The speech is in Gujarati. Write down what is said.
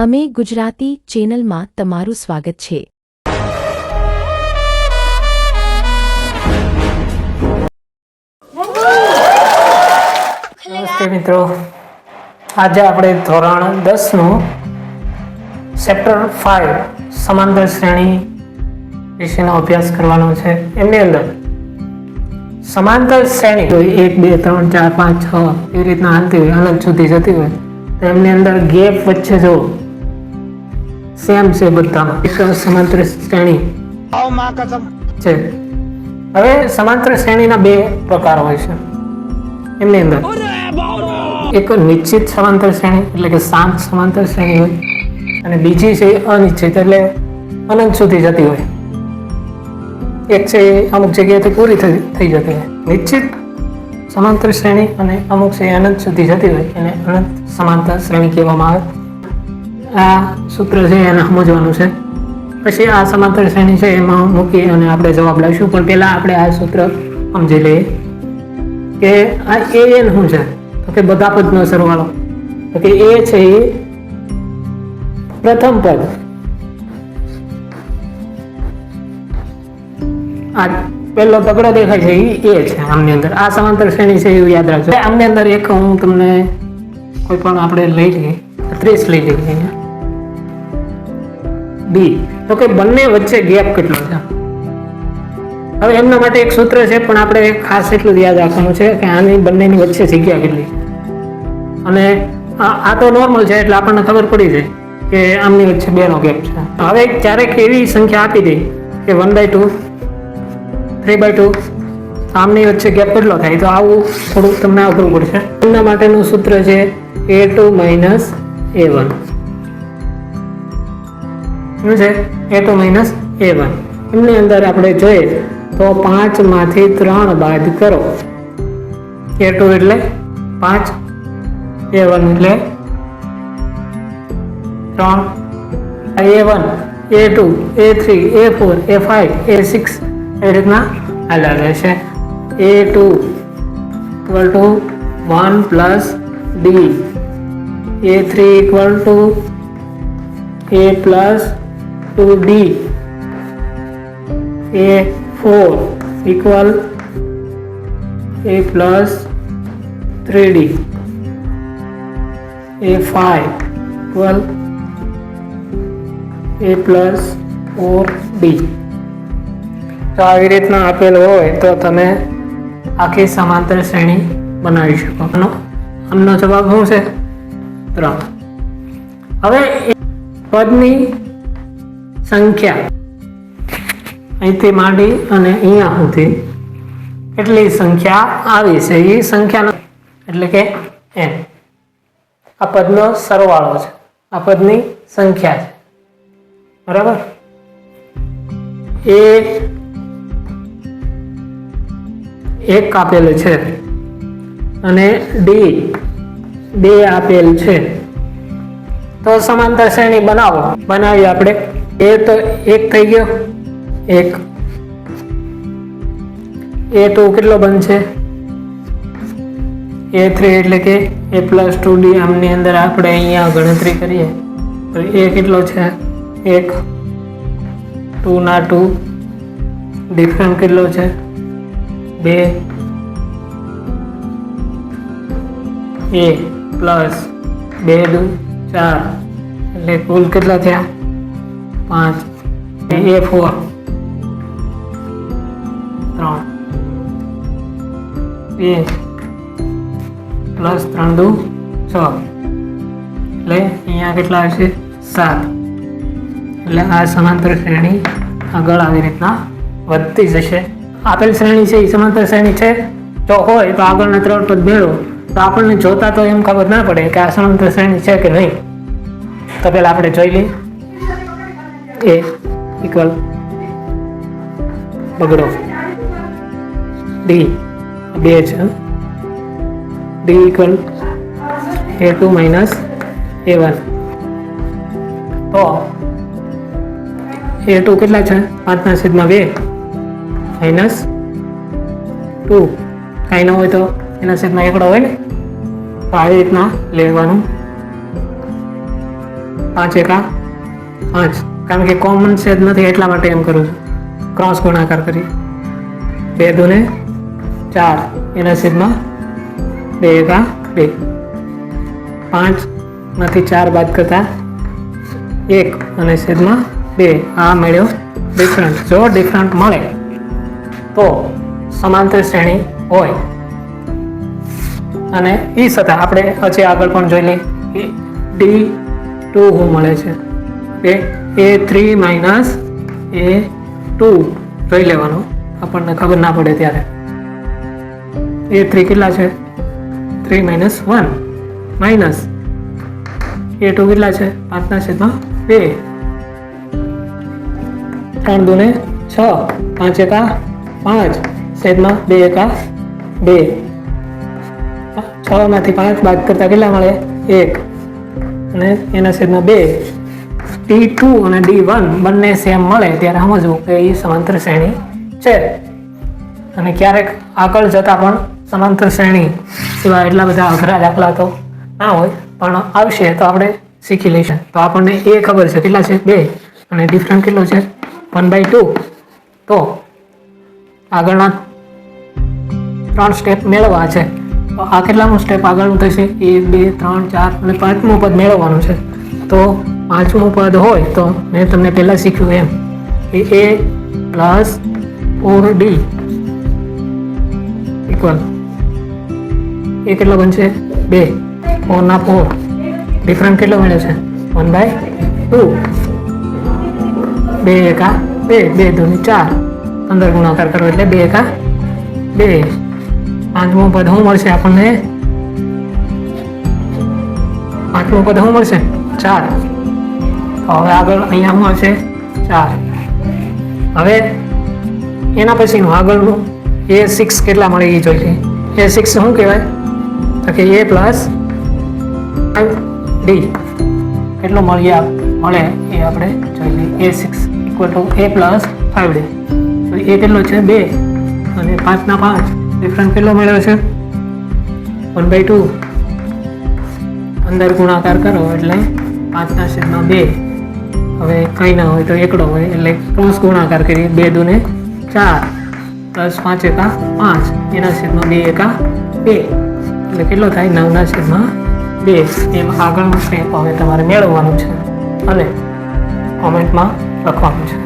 અમે ગુજરાતી ચેનલમાં તમારું સ્વાગત છે. નમસ્તે મિત્રો. આજે આપણે ધોરણ દસનું ચેપ્ટર ફાઇવ સમાંતર શ્રેણી વિશેનો અભ્યાસ કરવાનો છે. એમની અંદર સમાંતર શ્રેણી એક, બે, ત્રણ, ચાર, પાંચ, છ એવી રીતના હાલતી હોય અનંત સુધી જતી હોય. તો એમની અંદર ગેપ વચ્ચે જો સેમ છે બધામાં. સમાંતર શ્રેણી છે. હવે સમાંતર શ્રેણીના બે પ્રકાર હોય છે. એમની અંદર એક નિશ્ચિત સમાંતર શ્રેણી એટલે કે શાંત સમાંતર શ્રેણી હોય અને બીજી છે અનિશ્ચિત એટલે અનંત સુધી જતી હોય. એક છે એ અમુક જગ્યાએથી પૂરી થઈ જતી હોય. નિશ્ચિત સમાંતર શ્રેણી અને અમુક છે એ અનંત સુધી જતી હોય એને અનંત સમાંતર શ્રેણી કહેવામાં આવે. આ સૂત્ર છે એને સમજવાનું છે. પછી આ સમાંતર શ્રેણી છે એમાં મૂકી અને આપણે જવાબ લાવીશું પણ પહેલા આપણે આ સૂત્ર સમજી લઈએ કે આ એ એન શું છે? તો કે બધા પદનો સરવાળો. તો કે એ છે એ પ્રથમ પદ. આ પહેલો તગડો દેખાય છે એ એ છે આમની અંદર. આ સમાંતર શ્રેણી છે એવું યાદ રાખજો. આમની અંદર એક હું તમને કોઈ પણ આપણે લઈ લઈએ. ત્રીસ લઈ લઈએ અહીંયા. બી. તો કે બંને વચ્ચે ગેપ કેટલો છે? હવે એમના માટે એક સૂત્ર છે, પણ આપણે ખાસ એટલું યાદ રાખવાનું છે કે આની બંનેની વચ્ચે જગ્યા કેટલી. અને આ તો નોર્મલ છે, એટલે આપણને ખબર પડી જાય કે આમની વચ્ચે બેનો ગેપ છે. હવે ક્યારેક એવી સંખ્યા આપી દે કે one by two three by two આમની વચ્ચે ગેપ કેટલો થાય? તો આવું થોડુંક તમને અઘરું પડશે. એમના માટેનું સૂત્ર છે a two minus a one શું છે? A two minus a one એમની અંદર આપણે જોઈએ તો પાંચમાંથી ત્રણ બાદ કરો. એ ટુ એટલે પાંચ. એ વન એટલે ત્રણ. A one a two a three a four a five a six એ રીતના હાલ્યા રહેશે a two equal to one plus d a three equal to a plus two D. A four equal a plus three d a five equal a plus four d તો આવી રીતના આપેલ હોય તો તમે આખી સમાંતર શ્રેણી બનાવી શકો. આનો આમનો જવાબ શું છે? ત્રણ. હવે પદની સંખ્યા. અહીંથી માંડી અને અહીંયા સુધી એટલી સંખ્યા આવી છે? એ સંખ્યાનો એટલે કે એન આ પદનો સરવાળો છે. આ પદની સંખ્યા છે. બરાબર? એ એક આપેલ છે. અને ડી બે આપેલ છે. તો સમાંતર શ્રેણી બનાવો. બનાવી આપણે. એ તો એક થઈ ગયો. એક. એ ટુ કેટલો બનશે? એ થ્રી એટલે કે એ પ્લસ ટુ ડી આમની અંદર આપણે અહીંયા ગણતરી કરીએ. તો એ કેટલો છે? એક. ટુ ના ટુ ડિફરન્ટ કેટલો છે? બે. એ પ્લસ બે દુ ચાર. એટલે કુલ કેટલા થયા? પાંચ એ ફોર ત્રણ. બે પ્લસ ત્રણ દુ છ. એટલે અહીંયા કેટલા આવશે? સાત. એટલે આ સમાંતર શ્રેણી આગળ આવી રીતના વધતી જશે. આપેલ શ્રેણી છે, એ સમાંતર શ્રેણી છે. જો હોય, તો આગળના ત્રણ પદ મેળવો. તો આપણને જોતા તો એમ ખબર ના પડે કે આ સમાંતર શ્રેણી છે કે નહીં. તો પહેલાં આપણે જોઈ લઈએ. એ ઇક્વલ બગડો. ડી બે છે d equal a two minus a one તો એ ટુ કેટલા છે? પાંચના છેદમાં બે. માઇનસ ટુ કાંઈ ન હોય તો એના છેદમાં એકડો હોય ને? તો આવી રીતના લેવાનું. પાંચ એકા પાંચ. કારણ કે કોમન છે નથી એટલા માટે એમ કરું છું. ક્રોસ ગુણાકાર કરી બે દુને ચાર. એના છેદમાં બે એકા બે. પાંચમાંથી ચાર બાદ કરતા એક. અને છેદમાં બે. આ મળ્યો ડિફરન્ટ જો ડિફરન્ટ મળે, તો સમાંતર શ્રેણી હોય. અને એ છતાં આપણે હજી આગળ પણ જોઈ લઈએ. ડી ટુ હું મળે છે. કે a three minus a two જોઈ લેવાનું. આપણને ખબર ના પડે ત્યારે. એ થ્રી કેટલા છે? Three minus one minus a two કેટલા છે? પાંચના છેદમાં બે. ત્રણ દુને છ. પાંચ એકા પાંચ. છેદમાં બે એકા બે. છ માંથી પાંચ બાદ કરતા કેટલા મળે? એક. અને એના છેદમાં બે. ડી ટુ અને ડી વન બંને સેમ મળે ત્યારે સમજવું કે એ સમાંતર શ્રેણી છે. અને ક્યારેક આગળ જતાં પણ સમાંતર શ્રેણી સિવાય એટલા બધા અઘરા દાખલા તો ના હોય, પણ આવશે તો આપણે શીખી લઈશું. તો આપણને એ ખબર છે કેટલા છે? બે. અને ડિફરન્ટ કેટલો છે? વન બાય ટુ તો આગળના ત્રણ સ્ટેપ મેળવવા છે. તો આ કેટલામું સ્ટેપ આગળનું થશે? એ બે, ત્રણ, ચાર અને પાંચમું પદ મેળવવાનું છે. તો પાંચમું પદ હોય તો મેં તમને પહેલાં શીખ્યું એમ કે a plus four d equal a કેટલો બનશે? બે. ફોરના ફોર ડિફરન્ટ કેટલો મળે છે? વન બાય ટુ બે એકા બે. બે ધોની ચાર. પંદર ગુણાકાર કરો એટલે બે એકા બે. પાંચમું પદ શું મળશે આપણને? પાંચમું પદ શું મળશે? ચાર. તો હવે આગળ અહીંયા હું હશે? ચાર. હવે એના પછીનું આગળનું એ સિક્સ કેટલા મળે એ જોઈએ એ સિક્સ શું કહેવાય? તો કે એ પ્લસ ડી કેટલો મળીએ મળે એ આપણે જોઈ લઈએ. A six equal to a plus five d તો એ કેટલો છે? બે. અને પાંચના પાંચ. ડિફરન્ટ કેટલો મળ્યો છે? વન બાય ટુ અંદર ગુણાકાર કરો એટલે પાંચના છેદમાં બે. હવે કંઈ ના હોય તો એકડો હોય, એટલે પાંચ ગુણાકાર કરીએ, બે દૂને ચાર. પ્લસ પાંચ એકા પાંચ. એના છેદમાં બે એકા બે. એટલે કેટલો થાય? નવના છેદમાં બે. એમ આગળનું સ્ટેપ હવે તમારે મેળવવાનું છે. અને કોમેન્ટમાં લખવાનું છે.